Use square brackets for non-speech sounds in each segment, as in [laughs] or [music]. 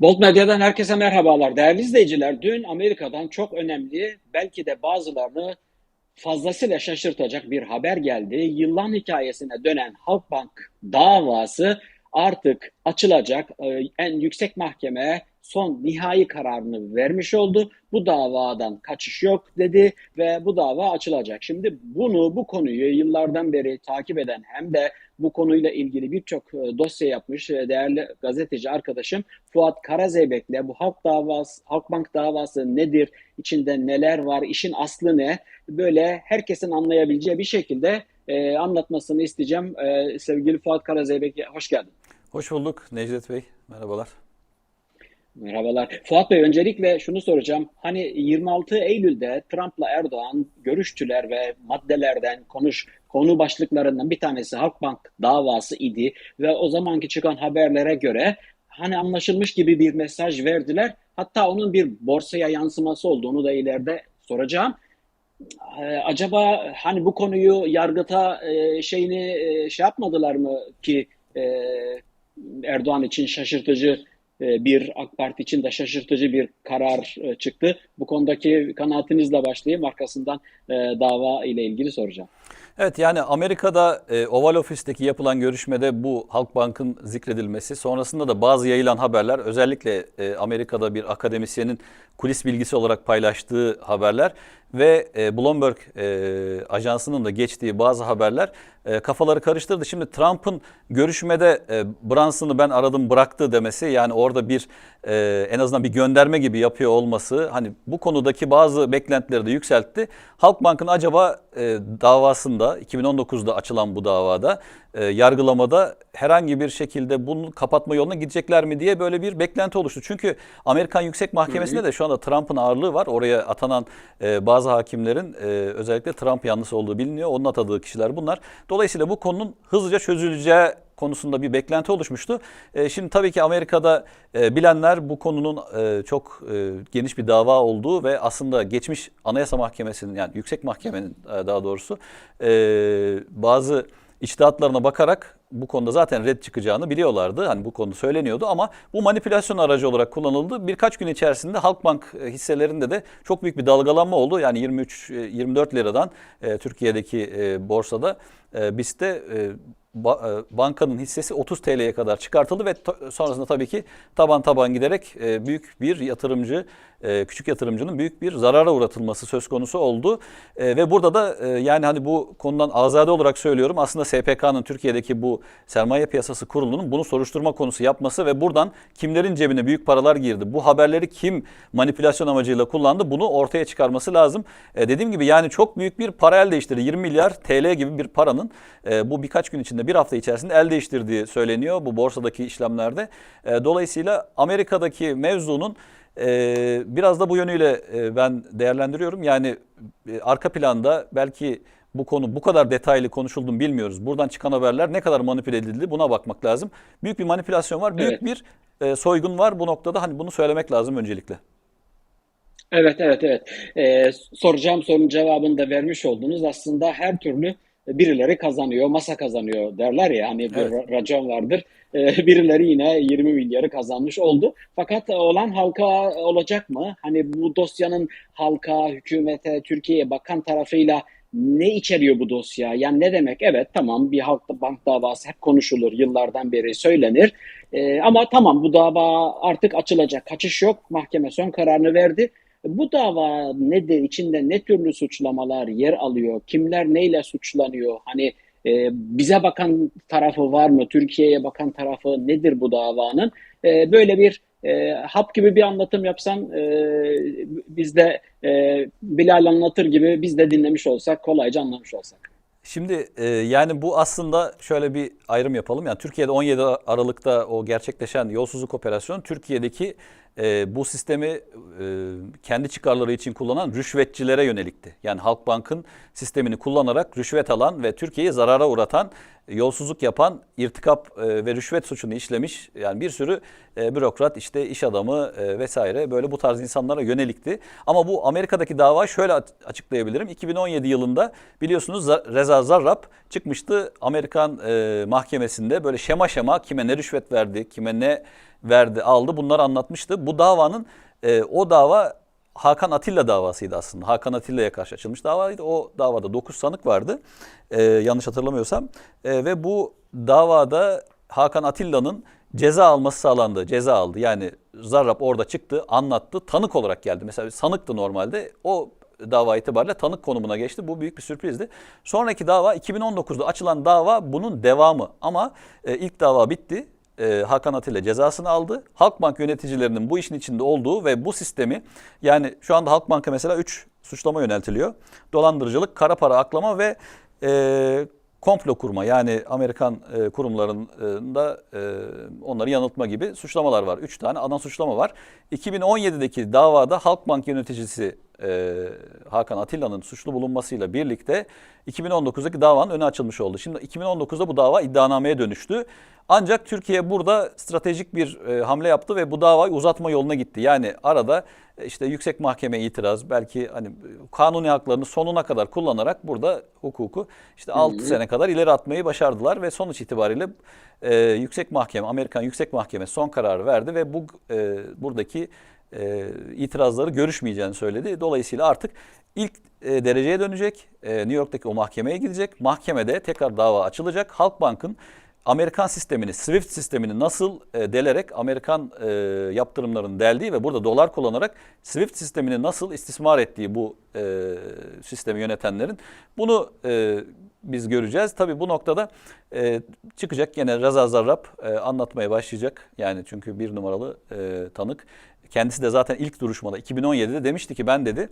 Bolt Medya'dan herkese merhabalar. Değerli izleyiciler, dün Amerika'dan çok önemli, belki de bazılarını fazlasıyla şaşırtacak bir haber geldi. Yıllan hikayesine dönen Halkbank davası artık açılacak. Ee, En yüksek mahkeme son nihai kararını vermiş oldu. Bu davadan kaçış yok dedi ve bu dava açılacak. Şimdi bunu, bu konuyu yıllardan beri takip eden hem de bu konuyla ilgili birçok e, dosya yapmış e, değerli gazeteci arkadaşım Fuat Karazeybek'le bu halk davası, Halkbank davası nedir, içinde neler var, işin aslı ne, böyle herkesin anlayabileceği bir şekilde e, anlatmasını isteyeceğim. E, sevgili Fuat Karazeybek, hoş geldin. Hoş bulduk Necdet Bey. Merhabalar. Merhabalar. Fuat Bey öncelikle şunu soracağım. Hani 26 Eylül'de Trump'la Erdoğan görüştüler ve maddelerden konuş konu başlıklarından bir tanesi Halkbank davası idi ve o zamanki çıkan haberlere göre hani anlaşılmış gibi bir mesaj verdiler. Hatta onun bir borsaya yansıması olduğunu da ileride soracağım. Ee, acaba hani bu konuyu yargıta e, şeyini e, şey yapmadılar mı ki e, Erdoğan için şaşırtıcı e, bir AK Parti için de şaşırtıcı bir karar e, çıktı. Bu konudaki kanaatinizle başlayayım. Arkasından e, dava ile ilgili soracağım. Evet yani Amerika'da e, Oval Ofis'teki yapılan görüşmede bu Halkbank'ın zikredilmesi sonrasında da bazı yayılan haberler özellikle e, Amerika'da bir akademisyenin kulis bilgisi olarak paylaştığı haberler ve e, Bloomberg e, ajansının da geçtiği bazı haberler e, kafaları karıştırdı. Şimdi Trump'ın görüşmede e, Brunson'ı ben aradım bıraktı demesi yani orada bir e, en azından bir gönderme gibi yapıyor olması hani bu konudaki bazı beklentileri de yükseltti. Halkbank'ın acaba e, davasında 2019'da açılan bu davada e, yargılamada herhangi bir şekilde bunu kapatma yoluna gidecekler mi diye böyle bir beklenti oluştu. Çünkü Amerikan Yüksek Mahkemesi'nde de şu anda Trump'ın ağırlığı var. Oraya atanan e, bazı hakimlerin e, özellikle Trump yanlısı olduğu biliniyor. Onun atadığı kişiler bunlar. Dolayısıyla bu konunun hızlıca çözüleceği konusunda bir beklenti oluşmuştu. E, şimdi tabii ki Amerika'da e, bilenler bu konunun e, çok e, geniş bir dava olduğu ve aslında geçmiş Anayasa Mahkemesi'nin yani Yüksek Mahkemenin e, daha doğrusu e, bazı içtihatlarına bakarak bu konuda zaten red çıkacağını biliyorlardı. Hani bu konu söyleniyordu ama bu manipülasyon aracı olarak kullanıldı. Birkaç gün içerisinde Halkbank e, hisselerinde de çok büyük bir dalgalanma oldu. Yani 23-24 liradan e, Türkiye'deki e, borsada e, BIST'te e, e, bankanın hissesi 30 TL'ye kadar çıkartıldı ve sonrasında tabii ki taban taban giderek e, büyük bir yatırımcı, e, küçük yatırımcının büyük bir zarara uğratılması söz konusu oldu. Ve burada da yani hani bu konudan azade olarak söylüyorum aslında SPK'nın Türkiye'deki bu sermaye piyasası kurulunun bunu soruşturma konusu yapması ve buradan kimlerin cebine büyük paralar girdi, bu haberleri kim manipülasyon amacıyla kullandı bunu ortaya çıkarması lazım. Dediğim gibi yani çok büyük bir para el değiştirdi. 20 milyar TL gibi bir paranın bu birkaç gün içinde bir hafta içerisinde el değiştirdiği söyleniyor bu borsadaki işlemlerde. E, dolayısıyla Amerika'daki mevzunun e, biraz da bu yönüyle e, ben değerlendiriyorum. Yani e, arka planda belki bu konu bu kadar detaylı konuşulduğunu bilmiyoruz. Buradan çıkan haberler ne kadar manipüle edildi buna bakmak lazım. Büyük bir manipülasyon var, büyük Evet. bir e, soygun var bu noktada. Hani bunu söylemek lazım öncelikle. Evet, evet, evet. Ee, soracağım sorunun cevabını da vermiş oldunuz. Aslında her türlü birileri kazanıyor, masa kazanıyor derler ya. Hani bir Evet. ra- racon vardır. [laughs] Ee, birileri yine 20 milyarı kazanmış oldu. Fakat olan halka olacak mı? Hani bu dosyanın halka, hükümete, Türkiye'ye bakan tarafıyla ne içeriyor bu dosya? Yani ne demek? Evet tamam bir halk bank davası hep konuşulur, yıllardan beri söylenir. Ee, ama tamam bu dava artık açılacak, kaçış yok. Mahkeme son kararını verdi. Bu dava nedir? İçinde ne türlü suçlamalar yer alıyor? Kimler neyle suçlanıyor? Hani e, bize bakan tarafı var mı? Türkiye'ye bakan tarafı nedir bu davanın? E, böyle bir e, hap gibi bir anlatım yapsan e, biz de e, Bilal anlatır gibi biz de dinlemiş olsak, kolayca anlamış olsak. Şimdi e, yani bu aslında şöyle bir ayrım yapalım. Yani Türkiye'de 17 Aralık'ta o gerçekleşen yolsuzluk operasyonu Türkiye'deki e, bu sistemi e, kendi çıkarları için kullanan rüşvetçilere yönelikti. Yani Halkbank'ın sistemini kullanarak rüşvet alan ve Türkiye'yi zarara uğratan, yolsuzluk yapan, irtikap e, ve rüşvet suçunu işlemiş yani bir sürü e, bürokrat, işte iş adamı e, vesaire böyle bu tarz insanlara yönelikti. Ama bu Amerika'daki dava şöyle açıklayabilirim. 2017 yılında biliyorsunuz Za- Reza Zarrab çıkmıştı Amerikan e, mahkemesinde böyle şema şema kime ne rüşvet verdi, kime ne verdi, aldı. Bunları anlatmıştı. Bu davanın e, o dava Hakan Atilla davasıydı aslında. Hakan Atilla'ya karşı açılmış davaydı. O davada 9 sanık vardı. E, yanlış hatırlamıyorsam. E, ve bu davada Hakan Atilla'nın ceza alması sağlandı. Ceza aldı. Yani Zarrab orada çıktı, anlattı. Tanık olarak geldi. Mesela sanıktı normalde. O dava itibariyle tanık konumuna geçti. Bu büyük bir sürprizdi. Sonraki dava 2019'da açılan dava bunun devamı. Ama e, ilk dava bitti. E, Hakan Atilla cezasını aldı. Halkbank yöneticilerinin bu işin içinde olduğu ve bu sistemi yani şu anda Halkbank'a mesela 3 suçlama yöneltiliyor. Dolandırıcılık, kara para aklama ve e, komplo kurma yani Amerikan e, kurumlarında e, onları yanıltma gibi suçlamalar var. Üç tane ana suçlama var. 2017'deki davada Halkbank yöneticisi e, Hakan Atilla'nın suçlu bulunmasıyla birlikte 2019'daki davanın önü açılmış oldu. Şimdi 2019'da bu dava iddianameye dönüştü. Ancak Türkiye burada stratejik bir e, hamle yaptı ve bu davayı uzatma yoluna gitti. Yani arada e, işte yüksek mahkeme itiraz belki hani kanuni haklarını sonuna kadar kullanarak burada hukuku işte 6 sene kadar ileri atmayı başardılar ve sonuç itibariyle e, yüksek mahkeme Amerikan Yüksek Mahkeme son kararı verdi ve bu e, buradaki e, itirazları görüşmeyeceğini söyledi. Dolayısıyla artık ilk e, dereceye dönecek. E, New York'taki o mahkemeye gidecek. Mahkemede tekrar dava açılacak. Halkbank'ın Amerikan sistemini, SWIFT sistemini nasıl e, delerek Amerikan e, yaptırımlarını deldiği ve burada dolar kullanarak SWIFT sistemini nasıl istismar ettiği bu e, sistemi yönetenlerin bunu e, biz göreceğiz. Tabii bu noktada e, çıkacak yine Reza Zarrab e, anlatmaya başlayacak. Yani çünkü bir numaralı e, tanık. Kendisi de zaten ilk duruşmada 2017'de demişti ki ben dedi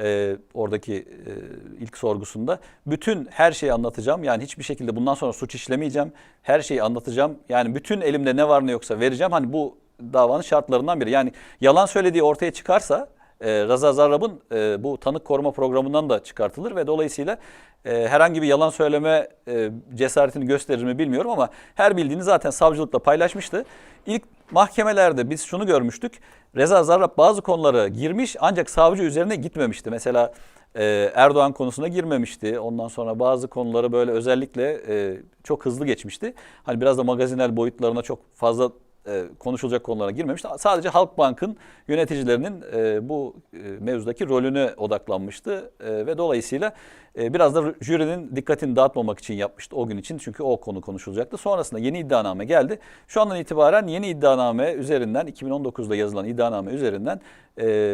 e, oradaki e, ilk sorgusunda bütün her şeyi anlatacağım. Yani hiçbir şekilde bundan sonra suç işlemeyeceğim. Her şeyi anlatacağım. Yani bütün elimde ne var ne yoksa vereceğim. Hani bu davanın şartlarından biri. Yani yalan söylediği ortaya çıkarsa e, Raza Zarrab'ın e, bu tanık koruma programından da çıkartılır ve dolayısıyla e, herhangi bir yalan söyleme e, cesaretini gösterir mi bilmiyorum ama her bildiğini zaten savcılıkla paylaşmıştı. İlk mahkemelerde biz şunu görmüştük. Reza Zarrab bazı konulara girmiş ancak savcı üzerine gitmemişti. Mesela e, Erdoğan konusuna girmemişti. Ondan sonra bazı konuları böyle özellikle e, çok hızlı geçmişti. Hani biraz da magazinel boyutlarına çok fazla e, konuşulacak konulara girmemişti. Sadece Halkbank'ın yöneticilerinin e, bu e, mevzudaki rolüne odaklanmıştı ve dolayısıyla biraz da jürinin dikkatini dağıtmamak için yapmıştı o gün için çünkü o konu konuşulacaktı. Sonrasında yeni iddianame geldi. Şu andan itibaren yeni iddianame üzerinden 2019'da yazılan iddianame üzerinden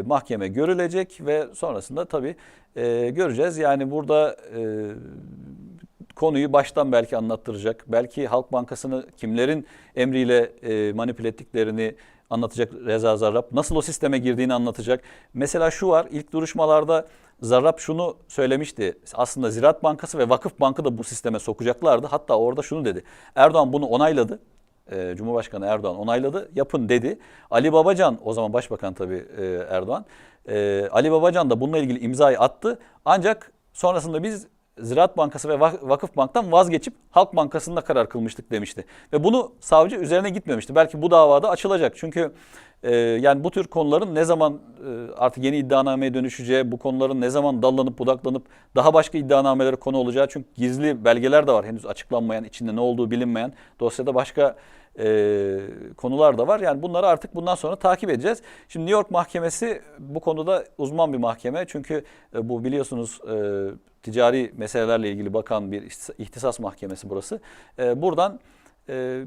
mahkeme görülecek ve sonrasında tabii göreceğiz. Yani burada konuyu baştan belki anlattıracak. Belki Halk Bankası'nı kimlerin emriyle e, manipüle ettiklerini anlatacak Reza Zarrab. Nasıl o sisteme girdiğini anlatacak. Mesela şu var ilk duruşmalarda Zarrab şunu söylemişti. Aslında Ziraat Bankası ve Vakıf Bankı da bu sisteme sokacaklardı. Hatta orada şunu dedi. Erdoğan bunu onayladı. E, Cumhurbaşkanı Erdoğan onayladı. Yapın dedi. Ali Babacan o zaman başbakan tabii e, Erdoğan. E, Ali Babacan da bununla ilgili imzayı attı. Ancak sonrasında biz Ziraat Bankası ve Vakıf Bank'tan vazgeçip Halk Bankası'nda karar kılmıştık demişti. Ve bunu savcı üzerine gitmemişti. Belki bu davada açılacak. Çünkü e, yani bu tür konuların ne zaman e, artık yeni iddianameye dönüşeceği, bu konuların ne zaman dallanıp budaklanıp daha başka iddianamelere konu olacağı. Çünkü gizli belgeler de var henüz açıklanmayan, içinde ne olduğu bilinmeyen. Dosyada başka e, konular da var. Yani bunları artık bundan sonra takip edeceğiz. Şimdi New York Mahkemesi bu konuda uzman bir mahkeme. Çünkü e, bu biliyorsunuz e, ticari meselelerle ilgili bakan bir ihtisas mahkemesi burası. E, buradan e,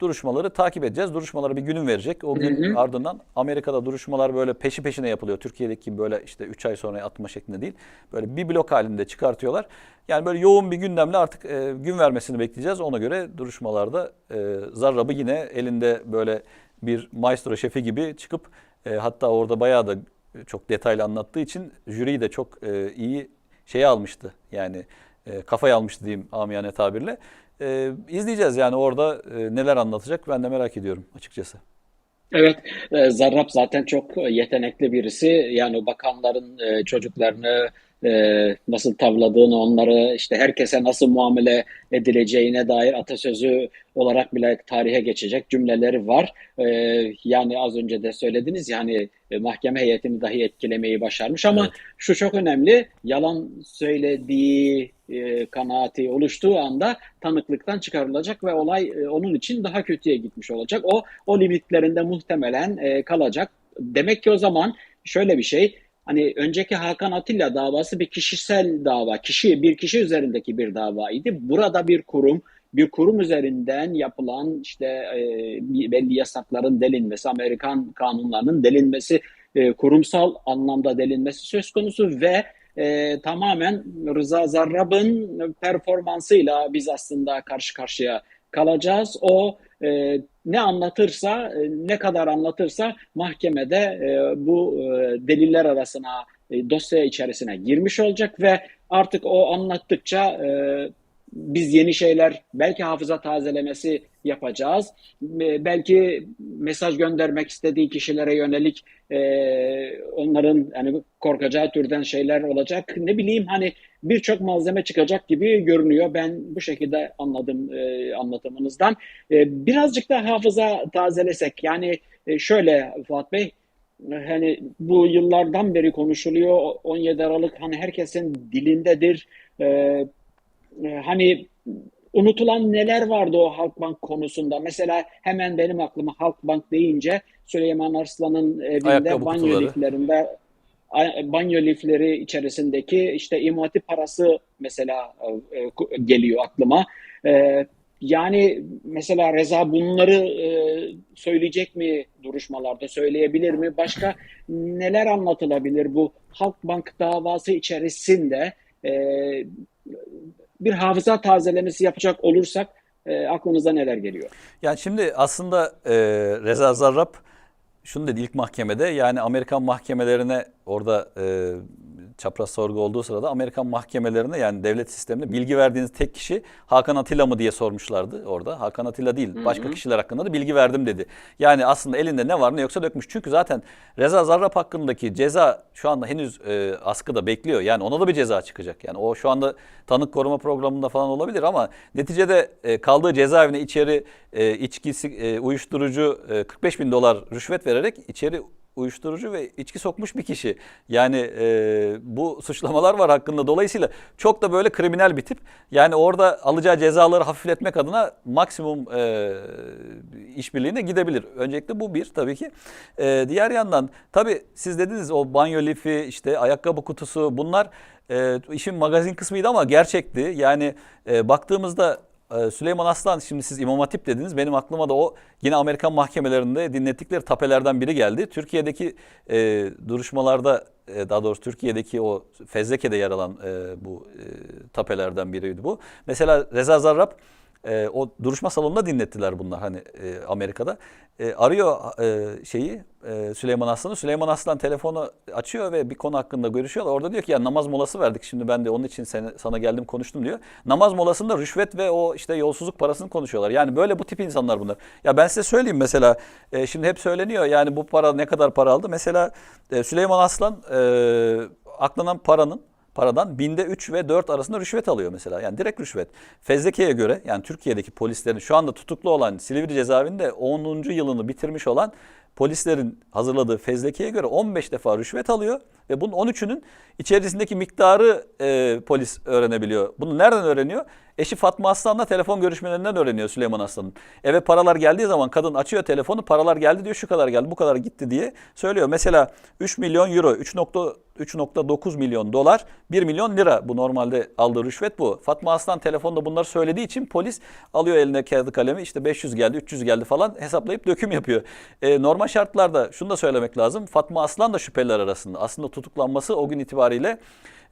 duruşmaları takip edeceğiz. Duruşmalara bir günün verecek. O gün hı hı. ardından Amerika'da duruşmalar böyle peşi peşine yapılıyor. Türkiye'deki gibi böyle işte 3 ay sonra atma şeklinde değil. Böyle bir blok halinde çıkartıyorlar. Yani böyle yoğun bir gündemle artık e, gün vermesini bekleyeceğiz. Ona göre duruşmalarda e, Zarrab'ı yine elinde böyle bir maestro şefi gibi çıkıp e, hatta orada bayağı da çok detaylı anlattığı için jüriyi de çok e, iyi şeye almıştı. Yani e, kafaya almıştı diyeyim amiyane tabirle. E, izleyeceğiz yani orada e, neler anlatacak ben de merak ediyorum açıkçası. Evet, e, Zarrab zaten çok yetenekli birisi. Yani bakanların e, çocuklarını e, nasıl tavladığını, onları işte herkese nasıl muamele edileceğine dair atasözü olarak bile tarihe geçecek cümleleri var. E, yani az önce de söylediniz yani e, mahkeme heyetini dahi etkilemeyi başarmış ama Evet. şu çok önemli yalan söylediği e, kanaati oluştuğu anda tanıklıktan çıkarılacak ve olay e, onun için daha kötüye gitmiş olacak. O o limitlerinde muhtemelen e, kalacak. Demek ki o zaman şöyle bir şey Hani önceki Hakan Atilla davası bir kişisel dava, kişi bir kişi üzerindeki bir davaydı. Burada bir kurum, bir kurum üzerinden yapılan işte e, belli yasakların delinmesi, Amerikan kanunlarının delinmesi, e, kurumsal anlamda delinmesi söz konusu ve e, tamamen Rıza Zarrab'ın performansıyla biz aslında karşı karşıya kalacağız. O e, ne anlatırsa, e, ne kadar anlatırsa mahkemede e, bu e, deliller arasına, dosya içerisine girmiş olacak ve artık o anlattıkça biz yeni şeyler, belki hafıza tazelemesi yapacağız. E, belki mesaj göndermek istediği kişilere yönelik e, onların yani korkacağı türden şeyler olacak. Ne bileyim hani birçok malzeme çıkacak gibi görünüyor. Ben bu şekilde anladım e, anlatımınızdan. E, birazcık da hafıza tazelesek yani e, şöyle Fuat Bey hani bu yıllardan beri konuşuluyor 17 Aralık hani herkesin dilindedir. E, hani unutulan neler vardı o Halkbank konusunda? Mesela hemen benim aklıma Halkbank deyince Süleyman Arslan'ın evinde banyo liflerinde banyo lifleri içerisindeki işte İmam Hatip parası mesela e, ku- geliyor aklıma. E, yani mesela Reza bunları e, söyleyecek mi duruşmalarda, söyleyebilir mi? Başka neler anlatılabilir bu Halkbank davası içerisinde? Bir hafıza tazelemesi yapacak olursak e, aklınıza neler geliyor? Yani şimdi aslında e, Reza Zarrab şunu dedi ilk mahkemede yani Amerikan mahkemelerine orada e, çapraz sorgu olduğu sırada Amerikan mahkemelerine yani devlet sistemine bilgi verdiğiniz tek kişi Hakan Atilla mı diye sormuşlardı orada. Hakan Atilla değil başka kişiler hakkında da bilgi verdim dedi. Yani aslında elinde ne var ne yoksa dökmüş. Çünkü zaten Reza Zarrab hakkındaki ceza şu anda henüz e, askıda bekliyor. Yani ona da bir ceza çıkacak. Yani o şu anda tanık koruma programında falan olabilir ama neticede e, kaldığı cezaevine içeri e, içkisi e, uyuşturucu e, 45 bin dolar rüşvet vererek içeri uyuşturucu ve içki sokmuş bir kişi. Yani e, bu suçlamalar var hakkında. Dolayısıyla çok da böyle kriminal bir tip. Yani orada alacağı cezaları hafifletmek adına maksimum e, işbirliğine gidebilir. Öncelikle bu bir tabii ki. E, diğer yandan tabii siz dediniz o banyo lifi işte ayakkabı kutusu bunlar e, işin magazin kısmıydı ama gerçekti. Yani e, baktığımızda Süleyman Aslan şimdi siz İmam Hatip dediniz. Benim aklıma da o yine Amerikan mahkemelerinde dinlettikleri tapelerden biri geldi. Türkiye'deki e, duruşmalarda e, daha doğrusu Türkiye'deki o fezleke'de yer alan e, bu e, tapelerden biriydi bu. Mesela Reza Zarrab e, o duruşma salonunda dinlettiler bunlar hani e, Amerika'da. E, arıyor e, şeyi e, Süleyman Aslan'ı. Süleyman Aslan telefonu açıyor ve bir konu hakkında görüşüyorlar. Orada diyor ki ya namaz molası verdik şimdi ben de onun için seni, sana geldim konuştum diyor. Namaz molasında rüşvet ve o işte yolsuzluk parasını konuşuyorlar. Yani böyle bu tip insanlar bunlar. Ya ben size söyleyeyim mesela e, şimdi hep söyleniyor yani bu para ne kadar para aldı. Mesela e, Süleyman Aslan e, aklanan paranın paradan binde 3 ve 4 arasında rüşvet alıyor mesela. Yani direkt rüşvet. Fezleke'ye göre yani Türkiye'deki polislerin şu anda tutuklu olan Silivri cezaevinde 10. yılını bitirmiş olan polislerin hazırladığı fezleke'ye göre 15 defa rüşvet alıyor ve bunun 13'ünün içerisindeki miktarı e, polis öğrenebiliyor. Bunu nereden öğreniyor? Eşi Fatma Aslan'la telefon görüşmelerinden öğreniyor Süleyman Aslan'ın. Eve paralar geldiği zaman kadın açıyor telefonu paralar geldi diyor şu kadar geldi bu kadar gitti diye söylüyor. Mesela 3 milyon euro 3.9 milyon dolar 1 milyon lira bu normalde aldığı rüşvet bu. Fatma Aslan telefonda bunları söylediği için polis alıyor eline kağıdı kalemi işte 500 geldi 300 geldi falan hesaplayıp döküm yapıyor. E, normal şartlarda şunu da söylemek lazım Fatma Aslan da şüpheliler arasında aslında tutuklanması o gün itibariyle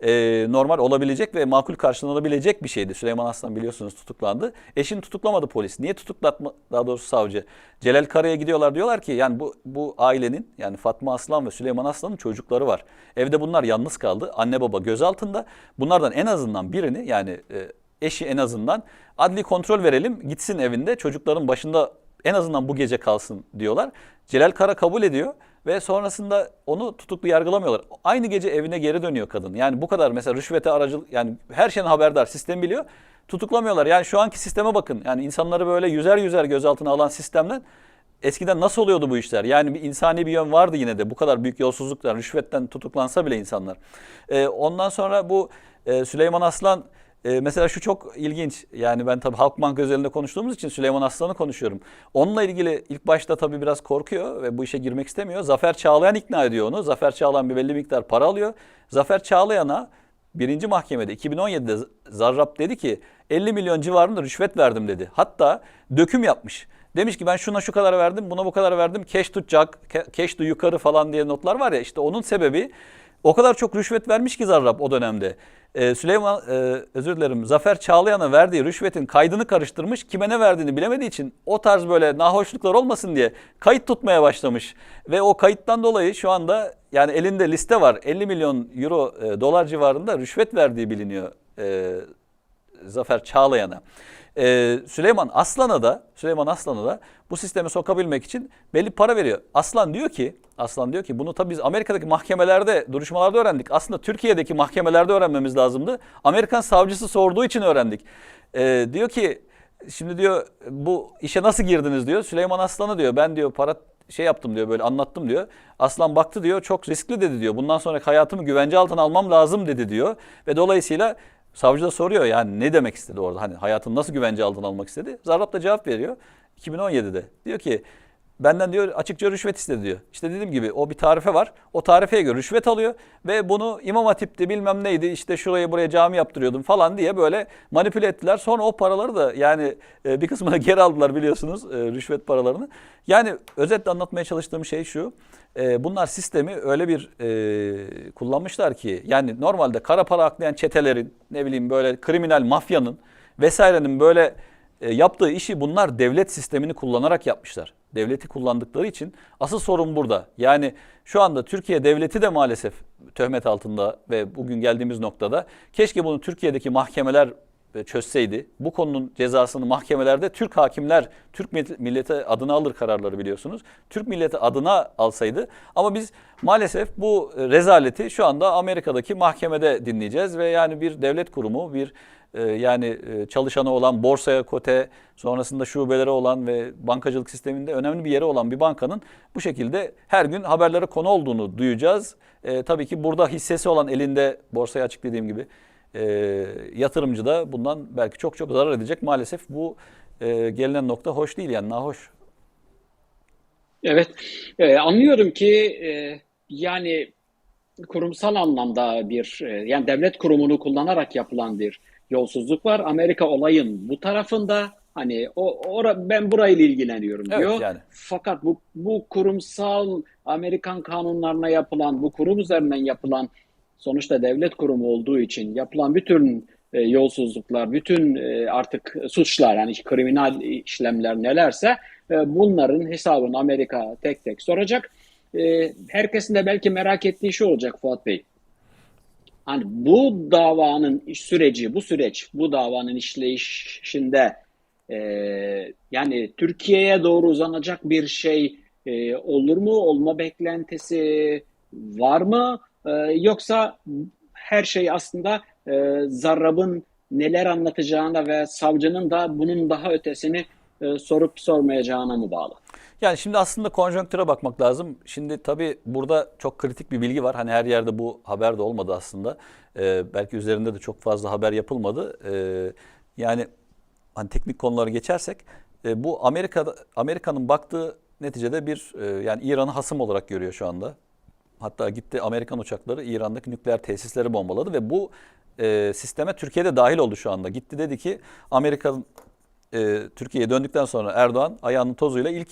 e, normal olabilecek ve makul karşılanabilecek bir şeydi. Süleyman Aslan biliyorsunuz tutuklandı. Eşini tutuklamadı polis. Niye tutuklatma daha doğrusu savcı? Celal Kara'ya gidiyorlar diyorlar ki yani bu bu ailenin yani Fatma Aslan ve Süleyman Aslan'ın çocukları var. Evde bunlar yalnız kaldı. Anne baba gözaltında. Bunlardan en azından birini yani e, eşi en azından adli kontrol verelim gitsin evinde çocukların başında en azından bu gece kalsın diyorlar. Celal Kara kabul ediyor ve sonrasında onu tutuklu yargılamıyorlar. Aynı gece evine geri dönüyor kadın. Yani bu kadar mesela rüşvete aracılık yani her şeyin haberdar sistem biliyor. Tutuklamıyorlar. Yani şu anki sisteme bakın. Yani insanları böyle yüzer yüzer gözaltına alan sistemden eskiden nasıl oluyordu bu işler? Yani bir insani bir yön vardı yine de bu kadar büyük yolsuzluklar, rüşvetten tutuklansa bile insanlar. Ee, ondan sonra bu e, Süleyman Aslan e, mesela şu çok ilginç. Yani ben tabii Halkbank özelinde konuştuğumuz için Süleyman Aslan'ı konuşuyorum. Onunla ilgili ilk başta tabii biraz korkuyor ve bu işe girmek istemiyor. Zafer Çağlayan ikna ediyor onu. Zafer Çağlayan bir belli miktar para alıyor. Zafer Çağlayan'a birinci mahkemede 2017'de Zarrab dedi ki 50 milyon civarında rüşvet verdim dedi. Hatta döküm yapmış. Demiş ki ben şuna şu kadar verdim, buna bu kadar verdim. Keş tutacak, keş tu yukarı falan diye notlar var ya. işte onun sebebi o kadar çok rüşvet vermiş ki Zarrab o dönemde. Ee, Süleyman, e, özür dilerim, Zafer Çağlayan'a verdiği rüşvetin kaydını karıştırmış. Kime ne verdiğini bilemediği için o tarz böyle nahoşluklar olmasın diye kayıt tutmaya başlamış. Ve o kayıttan dolayı şu anda yani elinde liste var. 50 milyon euro, e, dolar civarında rüşvet verdiği biliniyor e, Zafer Çağlayan'a. Ee, Süleyman Aslan'a da Süleyman Aslan'a da bu sisteme sokabilmek için belli para veriyor. Aslan diyor ki Aslan diyor ki bunu tabii biz Amerika'daki mahkemelerde, duruşmalarda öğrendik. Aslında Türkiye'deki mahkemelerde öğrenmemiz lazımdı. Amerikan savcısı sorduğu için öğrendik. Ee, diyor ki şimdi diyor bu işe nasıl girdiniz diyor. Süleyman Aslan'a diyor ben diyor para şey yaptım diyor böyle anlattım diyor. Aslan baktı diyor çok riskli dedi diyor. Bundan sonra hayatımı güvence altına almam lazım dedi diyor. Ve dolayısıyla Savcı da soruyor yani ne demek istedi orada? Hani hayatını nasıl güvence altına almak istedi? Zarrab da cevap veriyor 2017'de. Diyor ki benden diyor açıkça rüşvet istedi diyor. İşte dediğim gibi o bir tarife var. O tarifeye göre rüşvet alıyor ve bunu İmam Hatip'ti bilmem neydi işte şuraya buraya cami yaptırıyordum falan diye böyle manipüle ettiler. Sonra o paraları da yani e, bir kısmını [laughs] geri aldılar biliyorsunuz e, rüşvet paralarını. Yani özetle anlatmaya çalıştığım şey şu. E, bunlar sistemi öyle bir kullanmışlar ki yani normalde kara para aklayan çetelerin ne bileyim böyle kriminal mafyanın vesairenin böyle e, yaptığı işi bunlar devlet sistemini kullanarak yapmışlar. Devleti kullandıkları için asıl sorun burada. Yani şu anda Türkiye devleti de maalesef töhmet altında ve bugün geldiğimiz noktada keşke bunu Türkiye'deki mahkemeler e, çözseydi. Bu konunun cezasını mahkemelerde Türk hakimler, Türk milleti adına alır kararları biliyorsunuz. Türk milleti adına alsaydı. Ama biz maalesef bu rezaleti şu anda Amerika'daki mahkemede dinleyeceğiz ve yani bir devlet kurumu, bir e, yani e, çalışanı olan borsaya kote, sonrasında şubeleri olan ve bankacılık sisteminde önemli bir yeri olan bir bankanın bu şekilde her gün haberlere konu olduğunu duyacağız. E, tabii ki burada hissesi olan elinde borsaya açık dediğim gibi e, yatırımcı da bundan belki çok çok zarar edecek. Maalesef bu e, gelinen nokta hoş değil yani nahoş. Evet, e, anlıyorum ki e, yani kurumsal anlamda bir e, yani devlet kurumunu kullanarak yapılan bir yolsuzluk var. Amerika olayın bu tarafında hani o ora, ben burayla ilgileniyorum evet, diyor. Yani. Fakat bu bu kurumsal Amerikan kanunlarına yapılan bu kurum üzerinden yapılan sonuçta devlet kurumu olduğu için yapılan bütün e, yolsuzluklar, bütün e, artık suçlar yani kriminal işlemler nelerse e, bunların hesabını Amerika tek tek soracak. E, herkesin de belki merak ettiği şey olacak Fuat Bey. Hani bu davanın süreci, bu süreç, bu davanın işleyişinde e, yani Türkiye'ye doğru uzanacak bir şey e, olur mu? Olma beklentisi var mı? E, yoksa her şey aslında e, Zarrab'ın neler anlatacağına ve savcının da bunun daha ötesini e, sorup sormayacağına mı bağlı? Yani şimdi aslında konjonktüre bakmak lazım. Şimdi tabii burada çok kritik bir bilgi var. Hani her yerde bu haber de olmadı aslında. Ee, belki üzerinde de çok fazla haber yapılmadı. Ee, yani hani teknik konuları geçersek e, bu Amerika'da Amerika'nın baktığı neticede bir e, yani İran'ı hasım olarak görüyor şu anda. Hatta gitti Amerikan uçakları İran'daki nükleer tesisleri bombaladı ve bu e, sisteme Türkiye'de dahil oldu şu anda. Gitti dedi ki Amerika e, Türkiye'ye döndükten sonra Erdoğan ayağının tozuyla ilk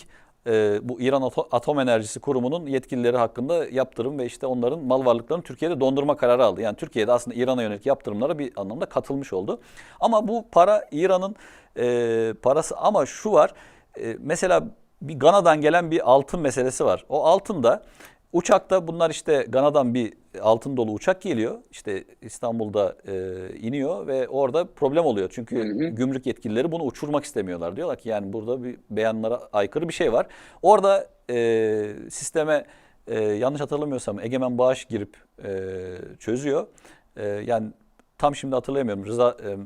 e, bu İran Atom Enerjisi Kurumu'nun yetkilileri hakkında yaptırım ve işte onların mal varlıklarını Türkiye'de dondurma kararı aldı. Yani Türkiye'de aslında İran'a yönelik yaptırımlara bir anlamda katılmış oldu. Ama bu para İran'ın e, parası ama şu var e, mesela bir Gana'dan gelen bir altın meselesi var. O altın da Uçakta bunlar işte Gana'dan bir altın dolu uçak geliyor. İşte İstanbul'da e, iniyor ve orada problem oluyor. Çünkü hı hı. gümrük yetkilileri bunu uçurmak istemiyorlar. Diyorlar ki yani burada bir beyanlara aykırı bir şey var. Orada e, sisteme e, yanlış hatırlamıyorsam Egemen Bağış girip e, çözüyor. E, yani tam şimdi hatırlayamıyorum. Rıza e,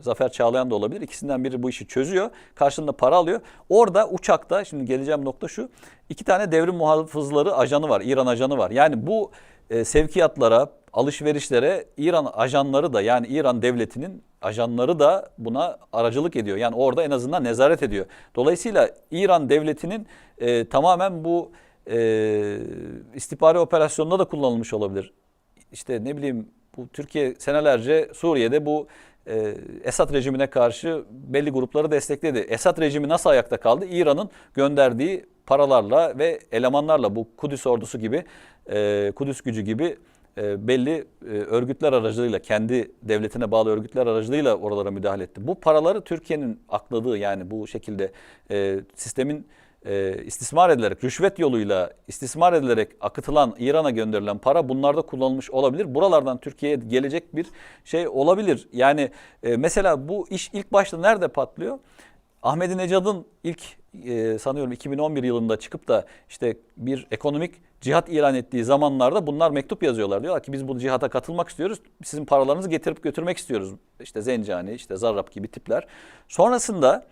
Zafer Çağlayan da olabilir. İkisinden biri bu işi çözüyor. Karşılığında para alıyor. Orada uçakta şimdi geleceğim nokta şu. iki tane devrim muhafızları ajanı var. İran ajanı var. Yani bu e, sevkiyatlara, alışverişlere İran ajanları da yani İran devletinin ajanları da buna aracılık ediyor. Yani orada en azından nezaret ediyor. Dolayısıyla İran devletinin e, tamamen bu e, istihbari operasyonunda da kullanılmış olabilir. İşte ne bileyim bu Türkiye senelerce Suriye'de bu e, Esad rejimine karşı belli grupları destekledi. Esad rejimi nasıl ayakta kaldı? İran'ın gönderdiği paralarla ve elemanlarla bu Kudüs ordusu gibi, e, Kudüs gücü gibi e, belli e, örgütler aracılığıyla, kendi devletine bağlı örgütler aracılığıyla oralara müdahale etti. Bu paraları Türkiye'nin akladığı yani bu şekilde e, sistemin e, istismar edilerek, rüşvet yoluyla istismar edilerek akıtılan İran'a gönderilen para bunlarda kullanılmış olabilir. Buralardan Türkiye'ye gelecek bir şey olabilir. Yani e, mesela bu iş ilk başta nerede patlıyor? Ahmadinejad'ın ilk e, sanıyorum 2011 yılında çıkıp da işte bir ekonomik cihat ilan ettiği zamanlarda bunlar mektup yazıyorlar. Diyorlar ki biz bu cihata katılmak istiyoruz. Sizin paralarınızı getirip götürmek istiyoruz. İşte Zencani, işte Zarrab gibi tipler. Sonrasında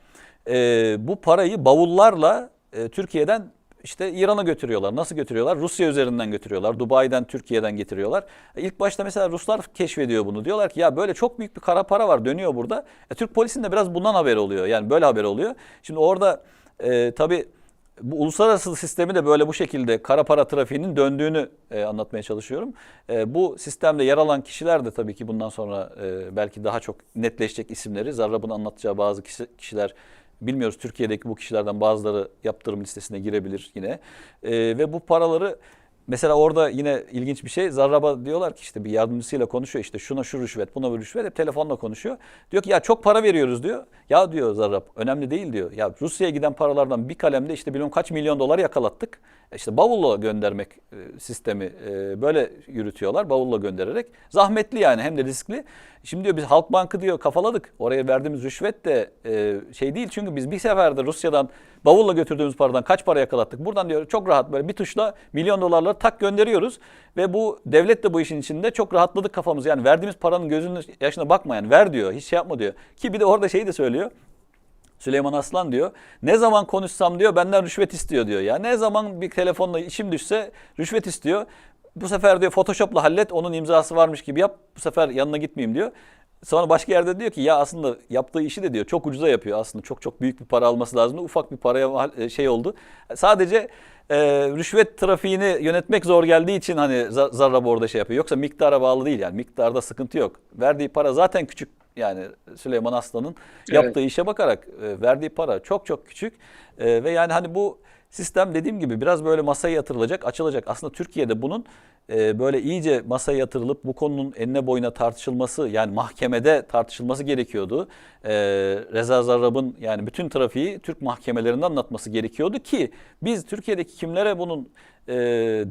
e, bu parayı bavullarla e, Türkiye'den işte İran'a götürüyorlar. Nasıl götürüyorlar? Rusya üzerinden götürüyorlar. Dubai'den, Türkiye'den getiriyorlar. İlk başta mesela Ruslar keşfediyor bunu. Diyorlar ki ya böyle çok büyük bir kara para var dönüyor burada. E, Türk polisinin de biraz bundan haberi oluyor. Yani böyle haber oluyor. Şimdi orada e, tabii bu uluslararası sistemi de böyle bu şekilde kara para trafiğinin döndüğünü e, anlatmaya çalışıyorum. E, bu sistemde yer alan kişiler de tabii ki bundan sonra e, belki daha çok netleşecek isimleri. Zarrab'ın anlatacağı bazı kişi, kişiler bilmiyoruz. Türkiye'deki bu kişilerden bazıları yaptırım listesine girebilir yine. E, ve bu paraları Mesela orada yine ilginç bir şey. Zarrab'a diyorlar ki işte bir yardımcısıyla konuşuyor işte şuna şu rüşvet buna bir rüşvet hep telefonla konuşuyor. Diyor ki ya çok para veriyoruz diyor. Ya diyor Zarrab önemli değil diyor. Ya Rusya'ya giden paralardan bir kalemde işte bilmem kaç milyon dolar yakalattık. E İşte bavulla göndermek e, sistemi e, böyle yürütüyorlar bavulla göndererek. Zahmetli yani hem de riskli. Şimdi diyor biz Halkbank'ı diyor kafaladık. Oraya verdiğimiz rüşvet de şey değil çünkü biz bir seferde Rusya'dan bavulla götürdüğümüz paradan kaç para yakalattık. Buradan diyor çok rahat böyle bir tuşla milyon dolarları tak gönderiyoruz. Ve bu devlet de bu işin içinde çok rahatladık kafamız. Yani verdiğimiz paranın gözünün yaşına bakma yani ver diyor hiç şey yapma diyor. Ki bir de orada şeyi de söylüyor. Süleyman Aslan diyor. Ne zaman konuşsam diyor benden rüşvet istiyor diyor. Ya ne zaman bir telefonla işim düşse rüşvet istiyor. Bu sefer diyor Photoshop'la hallet onun imzası varmış gibi yap. Bu sefer yanına gitmeyeyim diyor. Sonra başka yerde diyor ki ya aslında yaptığı işi de diyor çok ucuza yapıyor aslında çok çok büyük bir para alması lazımdı ufak bir paraya şey oldu. Sadece e, rüşvet trafiğini yönetmek zor geldiği için hani Zarrab orada şey yapıyor. Yoksa miktara bağlı değil yani miktarda sıkıntı yok. Verdiği para zaten küçük yani Süleyman Aslan'ın yaptığı evet. işe bakarak e, verdiği para çok çok küçük e, ve yani hani bu sistem dediğim gibi biraz böyle masaya yatırılacak, açılacak. Aslında Türkiye'de bunun e, böyle iyice masaya yatırılıp bu konunun enine boyuna tartışılması yani mahkemede tartışılması gerekiyordu. E, Reza Zarrab'ın yani bütün trafiği Türk mahkemelerinde anlatması gerekiyordu ki biz Türkiye'deki kimlere bunun e,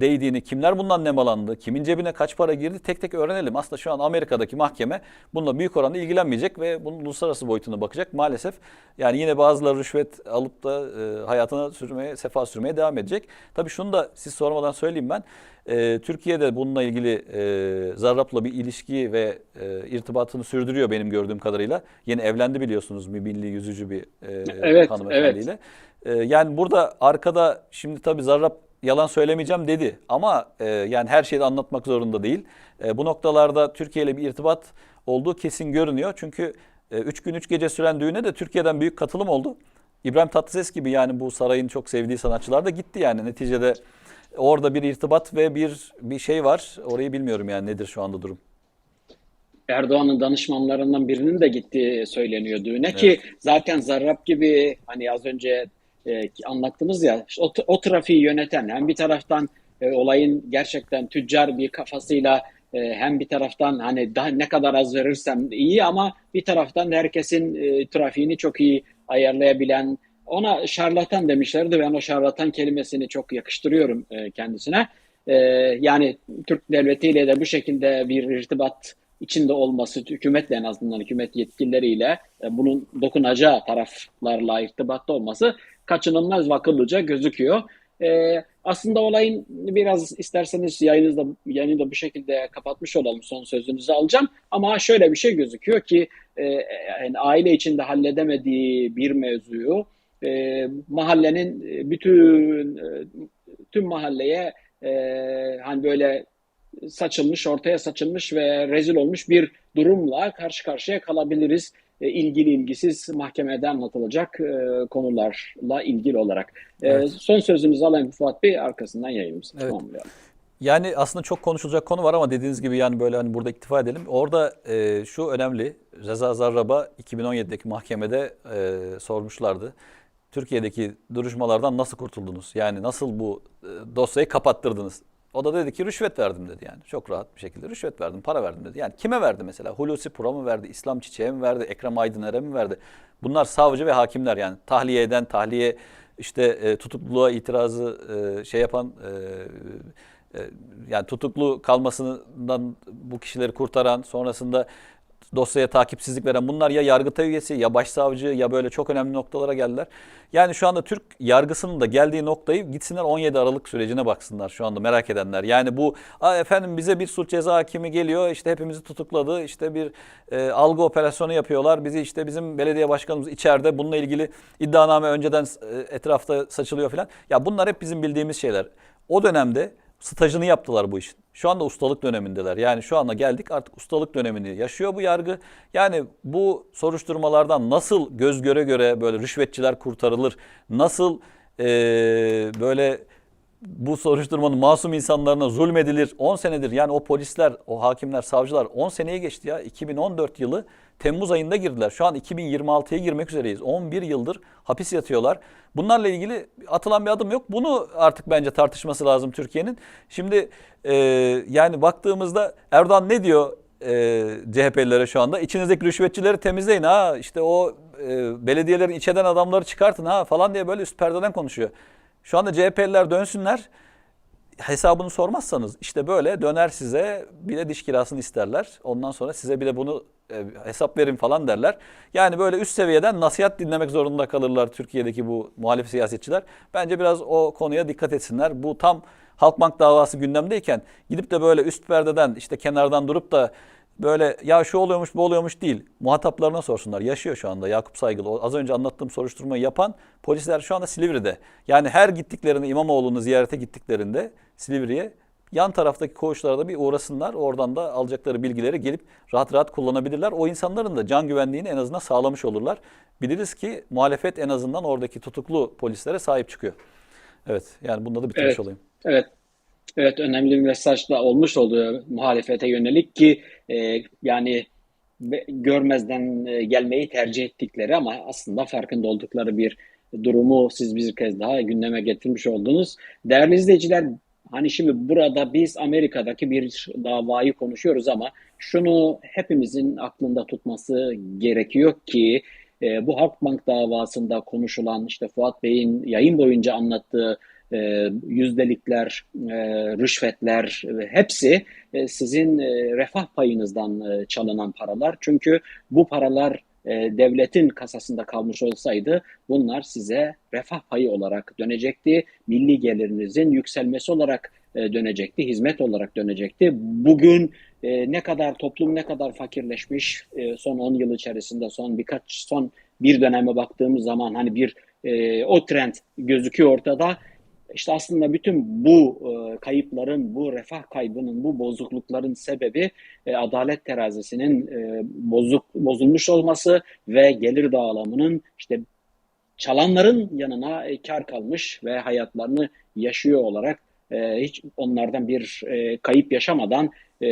değdiğini, kimler bundan nemalandı, kimin cebine kaç para girdi tek tek öğrenelim. Aslında şu an Amerika'daki mahkeme bununla büyük oranda ilgilenmeyecek ve bunun uluslararası boyutuna bakacak. Maalesef yani yine bazıları rüşvet alıp da e, hayatına sürmeye, sefa sürmeye devam edecek. Tabii şunu da siz sormadan söyleyeyim ben. E, Türkiye'de bununla ilgili e, Zarrab'la bir ilişki ve e, irtibatını sürdürüyor benim gördüğüm kadarıyla. Yeni evlendi biliyorsunuz milli yüzücü bir e, evet, hanımefendiyle. Evet. E, yani burada arkada şimdi tabii Zarrab yalan söylemeyeceğim dedi. Ama e, yani her şeyi anlatmak zorunda değil. E, bu noktalarda Türkiye ile bir irtibat olduğu kesin görünüyor. Çünkü 3 e, gün 3 gece süren düğüne de Türkiye'den büyük katılım oldu. İbrahim Tatlıses gibi yani bu sarayın çok sevdiği sanatçılar da gitti yani neticede orada bir irtibat ve bir bir şey var. Orayı bilmiyorum yani nedir şu anda durum. Erdoğan'ın danışmanlarından birinin de gittiği söyleniyor düğüne evet. ki zaten Zarrab gibi hani az önce e, anlattınız ya o, o trafiği yöneten hem bir taraftan e, olayın gerçekten tüccar bir kafasıyla e, hem bir taraftan hani daha ne kadar az verirsem iyi ama bir taraftan herkesin e, trafiğini çok iyi ayarlayabilen ona şarlatan demişlerdi. Ben o şarlatan kelimesini çok yakıştırıyorum e, kendisine. E, yani Türk devletiyle de bu şekilde bir irtibat içinde olması, hükümetle en azından hükümet yetkilileriyle e, bunun dokunacağı taraflarla irtibatta olması kaçınılmaz ve akıllıca gözüküyor. E, aslında olayın biraz isterseniz yayınızda yayını da bu şekilde kapatmış olalım. Son sözünüzü alacağım. Ama şöyle bir şey gözüküyor ki e, yani aile içinde halledemediği bir mevzuyu e, mahallenin bütün e, tüm mahalleye e, hani böyle saçılmış, ortaya saçılmış ve rezil olmuş bir durumla karşı karşıya kalabiliriz. E, ilgili ilgisiz mahkemede anlatılacak e, konularla ilgili olarak. E, Evet. son sözünüzü alayım Fuat Bey, arkasından yayınımızı Evet. tamamlayalım. Yani aslında çok konuşulacak konu var ama dediğiniz gibi yani böyle hani burada iktifa edelim. Orada e, şu önemli. Reza Zarrab'a 2017'deki mahkemede e, sormuşlardı. Türkiye'deki duruşmalardan nasıl kurtuldunuz? Yani nasıl bu e, dosyayı kapattırdınız? O da dedi ki rüşvet verdim dedi yani. Çok rahat bir şekilde rüşvet verdim, para verdim dedi. Yani kime verdi mesela? Hulusi Pur'a mı verdi, İslam Çiçek'e mi verdi, Ekrem Aydıner'e mi verdi? Bunlar savcı ve hakimler yani. Tahliye eden, tahliye işte e, tutukluluğa itirazı e, şey yapan e, e, yani tutuklu kalmasından bu kişileri kurtaran, sonrasında dosyaya takipsizlik veren bunlar ya yargıtay üyesi ya başsavcı ya böyle çok önemli noktalara geldiler. Yani şu anda Türk yargısının da geldiği noktayı gitsinler 17 Aralık sürecine baksınlar şu anda merak edenler. Yani bu Aa efendim bize bir suç ceza hakimi geliyor işte hepimizi tutukladı işte bir e, algı operasyonu yapıyorlar. Bizi işte bizim belediye başkanımız içeride bununla ilgili iddianame önceden e, etrafta saçılıyor falan. Ya bunlar hep bizim bildiğimiz şeyler. O dönemde stajını yaptılar bu işin. Şu anda ustalık dönemindeler. Yani şu anda geldik artık ustalık dönemini yaşıyor bu yargı. Yani bu soruşturmalardan nasıl göz göre göre böyle rüşvetçiler kurtarılır? Nasıl eee, böyle bu soruşturmanın masum insanlarına zulmedilir 10 senedir yani o polisler, o hakimler, savcılar 10 seneye geçti ya. 2014 yılı Temmuz ayında girdiler. Şu an 2026'ya girmek üzereyiz. 11 yıldır hapis yatıyorlar. Bunlarla ilgili atılan bir adım yok. Bunu artık bence tartışması lazım Türkiye'nin. Şimdi e, yani baktığımızda Erdoğan ne diyor e, CHP'lilere şu anda? İçinizdeki rüşvetçileri temizleyin ha. İşte o e, belediyelerin içeden adamları çıkartın ha falan diye böyle üst perdeden konuşuyor. Şu anda CHP'liler dönsünler hesabını sormazsanız işte böyle döner size bir de diş kirasını isterler. Ondan sonra size bir de bunu e, hesap verin falan derler. Yani böyle üst seviyeden nasihat dinlemek zorunda kalırlar Türkiye'deki bu muhalif siyasetçiler. Bence biraz o konuya dikkat etsinler. Bu tam Halkbank davası gündemdeyken gidip de böyle üst perdeden işte kenardan durup da böyle ya şu oluyormuş bu oluyormuş değil. Muhataplarına sorsunlar. Yaşıyor şu anda Yakup Saygılı. Az önce anlattığım soruşturmayı yapan polisler şu anda Silivri'de. Yani her gittiklerinde İmamoğlu'nu ziyarete gittiklerinde Silivri'ye yan taraftaki koğuşlara bir uğrasınlar. Oradan da alacakları bilgileri gelip rahat rahat kullanabilirler. O insanların da can güvenliğini en azından sağlamış olurlar. Biliriz ki muhalefet en azından oradaki tutuklu polislere sahip çıkıyor. Evet yani bunda da bitirmiş Evet, olayım. evet. Evet önemli bir mesaj da olmuş oluyor muhalefete yönelik ki e, yani görmezden e, gelmeyi tercih ettikleri ama aslında farkında oldukları bir durumu siz bir kez daha gündeme getirmiş oldunuz. Değerli izleyiciler hani şimdi burada biz Amerika'daki bir davayı konuşuyoruz ama şunu hepimizin aklında tutması gerekiyor ki e, bu Halkbank davasında konuşulan işte Fuat Bey'in yayın boyunca anlattığı e, yüzdelikler, e, rüşvetler e, hepsi e, sizin e, refah payınızdan e, çalınan paralar. Çünkü bu paralar e, devletin kasasında kalmış olsaydı bunlar size refah payı olarak dönecekti. Milli gelirinizin yükselmesi olarak e, dönecekti, hizmet olarak dönecekti. Bugün e, ne kadar toplum ne kadar fakirleşmiş son 10 yıl içerisinde son birkaç son bir döneme baktığımız zaman hani bir o trend gözüküyor ortada. İşte aslında bütün bu e, kayıpların, bu refah kaybının, bu bozuklukların sebebi e, adalet terazisinin e, bozuk bozulmuş olması ve gelir dağılımının işte çalanların yanına e, kar kalmış ve hayatlarını yaşıyor olarak e, hiç onlardan bir e, kayıp yaşamadan e,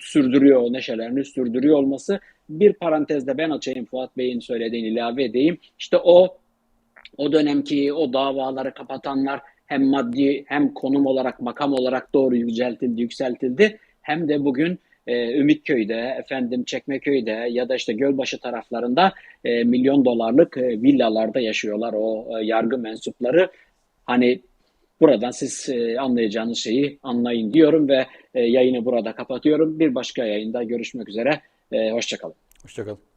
sürdürüyor, neşelerini sürdürüyor olması. Bir parantezde ben açayım Fuat Bey'in söylediğini ilave edeyim. İşte o o dönemki o davaları kapatanlar hem maddi hem konum olarak makam olarak doğru yüceltildi, yükseltildi. Hem de bugün e, Ümitköy'de, efendim Çekmeköy'de ya da işte Gölbaşı taraflarında e, milyon dolarlık e, villalarda yaşıyorlar o e, yargı mensupları. Hani buradan siz e, anlayacağınız şeyi anlayın diyorum ve e, yayını burada kapatıyorum. Bir başka yayında görüşmek üzere. E, hoşçakalın. Hoşçakalın.